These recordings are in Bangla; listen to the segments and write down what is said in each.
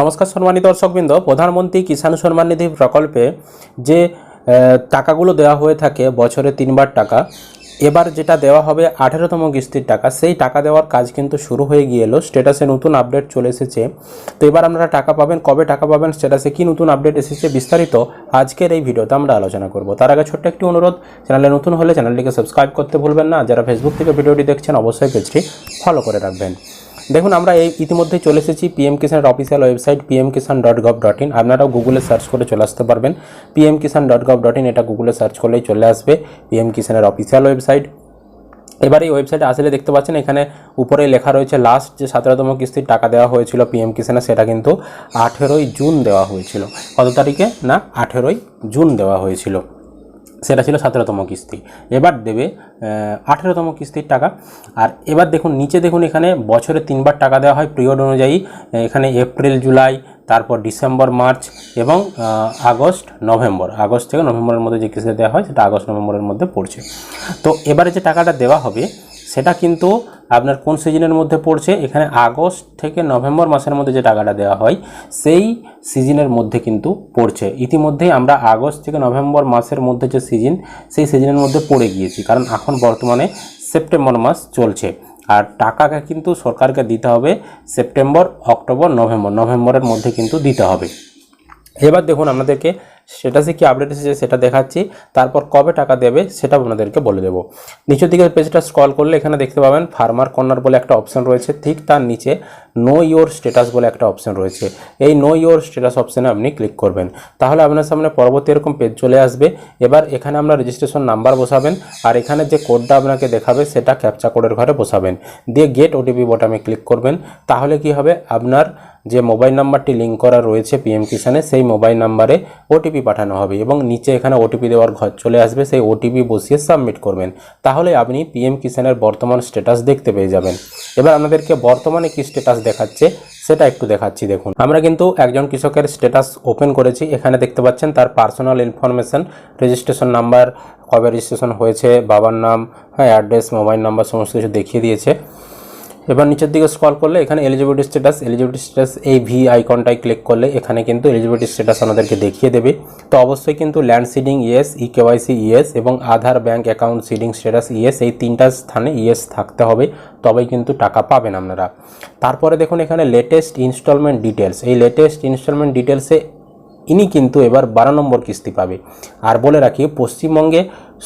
নমস্কার সম্মানিত দর্শকবৃন্দ, প্রধানমন্ত্রী কিষাণ সম্মান নিধি প্রকল্পে যে টাকাগুলো দেওয়া হয়ে থাকে বছরে তিনবার টাকা, এবার যেটা দেওয়া হবে আঠেরোতম কিস্তির টাকা, সেই টাকা দেওয়ার কাজ কিন্তু শুরু হয়ে গিয়ে এলো স্ট্যাটাসে নতুন আপডেট চলে এসেছে। তো এবার আপনারা টাকা পাবেন, কবে টাকা পাবেন স্ট্যাটাসে কি নতুন আপডেট এসেছে বিস্তারিত আজকের এই ভিডিওতে আমরা আলোচনা করব। তার আগে ছোট্ট একটি অনুরোধ, চ্যানেলে নতুন হলে চ্যানেলটিকে সাবস্ক্রাইব করতে ভুলবেন না, যারা ফেসবুক থেকে ভিডিওটি দেখছেন অবশ্যই পেজটি ফলো করে রাখবেন। দেখুন, আমরা এই ইতিমধ্যে চলে এসেছি PM কিষানের official website PM Kisan dot gov dot in আপনারাও গুগলে সার্চ করে চলে আসতে পারবেন। PM Kisan dot gov dot in এটা গুগলে সার্চ করলেই চলে আসবে পিএম কিষানের অফিসিয়াল ওয়েবসাইট এবার এই ওয়েবসাইটে আসলে দেখতে পাচ্ছেন, এখানে উপরে লেখা রয়েছে লাস্ট যে সতেরোতম কিস্তির টাকা দেওয়া হয়েছিল পিএম কিষানে সেটা কিন্তু আঠেরোই জুন দেওয়া হয়েছিল। কত তারিখে? না, আঠেরোই জুন দেওয়া হয়েছিল। সেটা ছিল সতেরোতম কিস্তি। এবার দেবে আঠেরোতম কিস্তির টাকা। আর এবার দেখুন, নিচে দেখুন এখানে বছরে তিনবার টাকা দেওয়া হয় পিরিয়ড অনুযায়ী। এখানে এপ্রিল, জুলাই, তারপর ডিসেম্বর, মার্চ এবং আগস্ট, নভেম্বর। আগস্ট থেকে নভেম্বরের মধ্যে যে কিস্তি দেওয়া হয় সেটা আগস্ট, নভেম্বরের মধ্যে পড়ছে। তো এবারে যে টাকাটা দেওয়া হবে, সেটা কিন্তু আপনার কোন সিজনের মধ্যে পড়ছে? এখানে আগস্ট থেকে নভেম্বর মাসের মধ্যে যে টাকাটা দেওয়া হয়, সেই সিজনের মধ্যে কিন্তু পড়ছে। ইতিমধ্যেই আমরা আগস্ট থেকে নভেম্বর মাসের মধ্যে যে সিজন, সেই সিজনের মধ্যে পড়ে গিয়েছি। কারণ এখন বর্তমানে সেপ্টেম্বর মাস চলছে। আর টাকাকে কিন্তু সরকারকে দিতে হবে সেপ্টেম্বর, অক্টোবর, নভেম্বর। নভেম্বরের মধ্যে কিন্তু দিতে হবে। এবার দেখুন, আপনাদেরকে স্ট্যাটাসে কি আপডেট এসেছে সেটা দেখাচ্ছি। তারপর কবে টাকা দেবে সেটা আপনাদেরকে বলে দেবো। নিচের দিকে পেজটা স্ক্রল করলে এখানে দেখতে পাবেন ফার্মার কর্নার বলে একটা অপশন রয়েছে। ঠিক তার নিচে নো ইওর স্ট্যাটাস বলে একটা অপশন রয়েছে। এই নো ইওর স্ট্যাটাস অপশানে আপনি ক্লিক করবেন। তাহলে আপনার সামনে পরবর্তী এরকম পেজ চলে আসবে। এবার এখানে আমরা রেজিস্ট্রেশন নাম্বার বসাবেন আর এখানে যে কোডটা আপনাকে দেখাবে সেটা ক্যাপচা কোডের ঘরে বসাবেন। দিয়ে গেট ওটিপি বোটামে ক্লিক করবেন। তাহলে কি হবে? আপনার যে মোবাইল নাম্বারটি লিঙ্ক করা রয়েছে পিএম কিষানে সেই মোবাইল নাম্বারে ওটিপি পাঠানো হবে এবং নিচে এখানে ওটিপি দেওয়ার ঘর চলে আসবে, সেই ওটিপি বসিয়ে সাবমিট করবেন। তাহলে আপনি পিএম কিষানের বর্তমান স্ট্যাটাস দেখতে পেয়ে যাবেন। এবার আপনাদেরকে বর্তমানে কি স্ট্যাটাস দেখাচ্ছে, সেটা একটু দেখাচ্ছি, দেখুন। আমরা কিন্তু একজন কৃষকের স্ট্যাটাস ওপেন করেছি, এখানে দেখতে পাচ্ছেন তার পার্সোনাল ইনফরমেশন, রেজিস্ট্রেশন নাম্বার, কবে রেজিস্ট্রেশন হয়েছে, বাবার নাম হ্যাঁ অ্যাড্রেস, মোবাইল নাম্বার, সমস্ত কিছু দেখিয়ে দিয়েছে। এবার নিচের দিকে স্ক্রল করলে এখানে এলিজিবিলিটি স্ট্যাটাস এলিজিবিলিটি স্ট্যাটাস এই ভি আইকনটায় ক্লিক করলে এখানে কিন্তু এলিজিবিলিটি স্ট্যাটাস আমাদেরকে দেখিয়ে দেবে। তো অবশ্যই কিন্তু land seeding yes e KYC yes এবং Aadhaar bank account seeding status yes এই তিনটা স্থানে ইয়েস থাকতে হবে, তবেই কিন্তু টাকা পাবেন আপনারা। তারপরে দেখুন এখানে লেটেস্ট ইনস্টলমেন্ট ডিটেলস এই লেটেস্ট ইনস্টলমেন্ট ডিটেলসে ইনি কিন্তু এবার বারো নম্বর কিস্তি পাবে। আর বলে রাখি, পশ্চিমবঙ্গে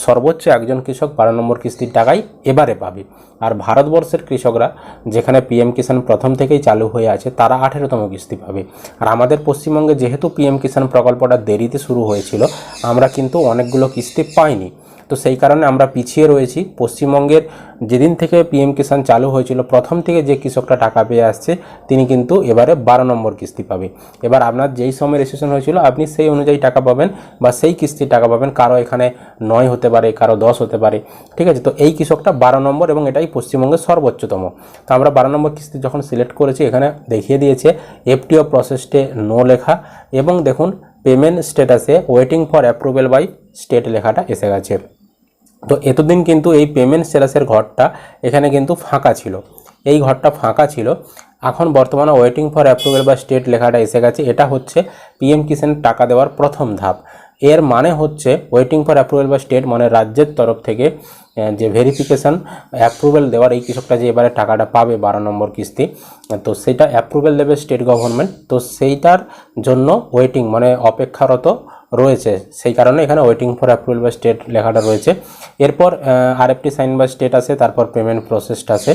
সর্বোচ্চ একজন কৃষক বারো নম্বর কিস্তির টাকাই এবারে পাবে। আর ভারতবর্ষের কৃষকরা, যেখানে পিএম কিষাণ প্রথম থেকেই চালু হয়ে আছে, তারা আঠেরোতম কিস্তি পাবে। আর আমাদের পশ্চিমবঙ্গে যেহেতু পিএম কিষাণ প্রকল্পটা দেরিতে শুরু হয়েছিল, আমরা কিন্তু অনেকগুলো কিস্তি পাইনি। তো সেই কারণে আমরা পিছিয়ে রয়েছি। পশ্চিমবঙ্গের যেদিন থেকে পিএম কিষাণ চালু হয়েছিল, প্রথম থেকে যে কৃষকটা টাকা পেয়ে আসছে, তিনি কিন্তু এবারে বারো নম্বর কিস্তি পাবে এবার আপনার যেই সময় রেজিস্ট্রেশন হয়েছিল, আপনি সেই অনুযায়ী টাকা পাবেন বা সেই কিস্তির টাকা পাবেন। কারও এখানে নয় হতে পারে, কারও দশ হতে পারে। ঠিক আছে? তো এই কৃষকটা বারো নম্বর এবং এটাই পশ্চিমবঙ্গের সর্বোচ্চতম। তো আমরা বারো নম্বর কিস্তি যখন সিলেক্ট করেছি, এখানে দেখিয়ে দিয়েছে এফটিও প্রসেসটে নো লেখা এবং দেখুন পেমেন্ট স্ট্যাটাসে waiting for approval by state লেখাটা এসে গেছে। তো এতদিন কিন্তু এই পেমেন্ট স্ট্যাটাসের ঘরটা এখানে কিন্তু ফাঁকা ছিল। এই ঘরটা ফাঁকা ছিল। এখন বর্তমানে waiting for approval by state লেখাটা এসে গেছে। এটা হচ্ছে পিএম কিষাণ টাকা দেওয়ার প্রথম ধাপ। এর মানে হচ্ছে waiting for approval by state মানে রাজ্যের তরফ থেকে যে ভেরিফিকেশান অ্যাপ্রুভেল দেওয়ার এই কৃষকটা যে এবারে টাকাটা পাবে বারো নম্বর কিস্তি, তো সেটা অ্যাপ্রুভেল দেবে স্টেট গভর্নমেন্ট তো সেইটার জন্য ওয়েটিং মানে অপেক্ষারত রয়েছে। সেই কারণে এখানে waiting for approval by state লেখাটা রয়েছে। এরপর আরএফটি সাইন বা স্টেট আছে, তারপর পেমেন্ট প্রসেসটা আছে।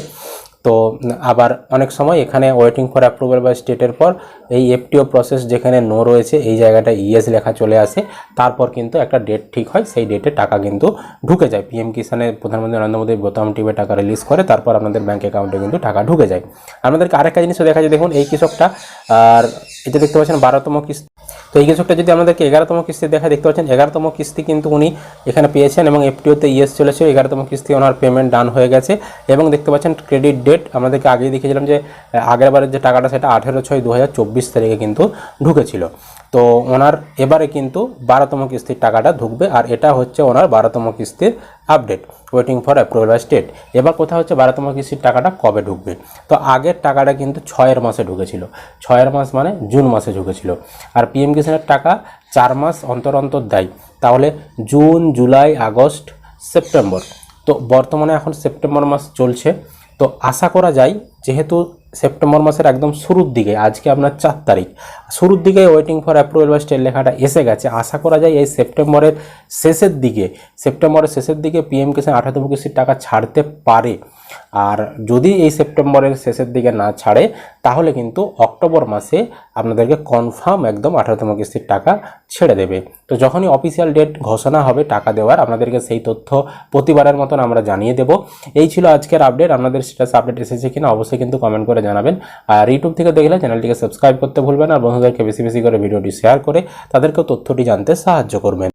তো আবার অনেক সময় এখানে ওয়েটিং ফর অ্যাপ্রুভেল বা স্টেটের পর এই এফটিও প্রসেস যেখানে নো রয়েছে, এই জায়গাটা ইএস লেখা চলে আসে। তারপর কিন্তু একটা ডেট ঠিক হয়, সেই ডেটে টাকা কিন্তু ঢুকে যায়। পিএম কিষানে প্রধানমন্ত্রী নরেন্দ্র মোদী বোতাম টিপে টাকা রিলিজ করে, তারপর আপনাদের ব্যাঙ্ক অ্যাকাউন্টে কিন্তু টাকা ঢুকে যায়। আপনাদেরকে আরেকটা জিনিসও দেখা যায় দেখুন, এই কৃষকটা, আর এটা দেখতে পাচ্ছেন বারোতম কিস্তি, তো এই কৃষকটা যদি আমাদেরকে এগারোতম কিস্তি দেখা দেখতে পাচ্ছেন এগারোতম কিস্তি কিন্তু উনি এখানে পেয়েছেন এবং এফটিওতে ইএস চলেছে, এগারোতম কিস্তি ওনার পেমেন্ট ডান হয়ে গেছে। এবং দেখতে পাচ্ছেন ক্রেডিট ডেট আমাদেরকে আগেই দেখিয়েছিলাম যে আগের বারের যে টাকাটা সেটা আঠেরো ছয় দু তারিখে কিন্তু ঢুকেছিল। তো ওনার এবারে কিন্তু বারোতম কিস্তির টাকাটা ঢুকবে, আর এটা হচ্ছে ওনার বারোতম কিস্তির update waiting for approval by state এবার কথা হচ্ছে বারোতম কিস্তির টাকাটা কবে ঢুকবে? তো আগের টাকাটা কিন্তু ছয়ের মাসে ঢুকেছিল। ছয়ের মাস মানে জুন মাসে ঢুকেছিল। আর পিএম কিষানের টাকা চার মাস অন্তর অন্তর দেয়। তাহলে জুন, জুলাই, আগস্ট, সেপ্টেম্বর। তো বর্তমানে এখন সেপ্টেম্বর মাস চলছে। তো আশা করা যায়, যেহেতু সেপ্টেম্বর মাসের একদম শুরুর দিকে, আজকে আপনার চার তারিখ, শুরুর দিকে waiting for approval by state লেখাটা এসে গেছে। আশা করা যায় এই সেপ্টেম্বরের শেষের দিকে, সেপ্টেম্বরের শেষের দিকে পিএম কিষাণ আঠাত্তর কিস্তির টাকা ছাড়তে পারে। আর যদি এই সেপ্টেম্বরের শেষের দিকে না ছাড়ে, তাহলে কিন্তু অক্টোবর মাসে আপনাদেরকে কনফার্ম একদম আঠারোতম কিস্তির টাকা ছেড়ে দেবে। তো যখনই অফিসিয়াল ডেট ঘোষণা হবে টাকা দেওয়ার, আপনাদেরকে সেই তথ্য প্রতিবারের মতন আমরা জানিয়ে দেব। এই ছিল আজকের আপডেট আপনাদের স্ট্যাটাস আপডেট এসেছে কিনা অবশ্যই কিন্তু কমেন্ট করে জানাবেন। আর ইউটিউব থেকে দেখলে চ্যানেলটিকে সাবস্ক্রাইব করতে ভুলবেন আর বন্ধুদেরকে বেশি বেশি করে ভিডিওটি শেয়ার করে তাদেরকেও তথ্যটি জানতে সাহায্য করবেন।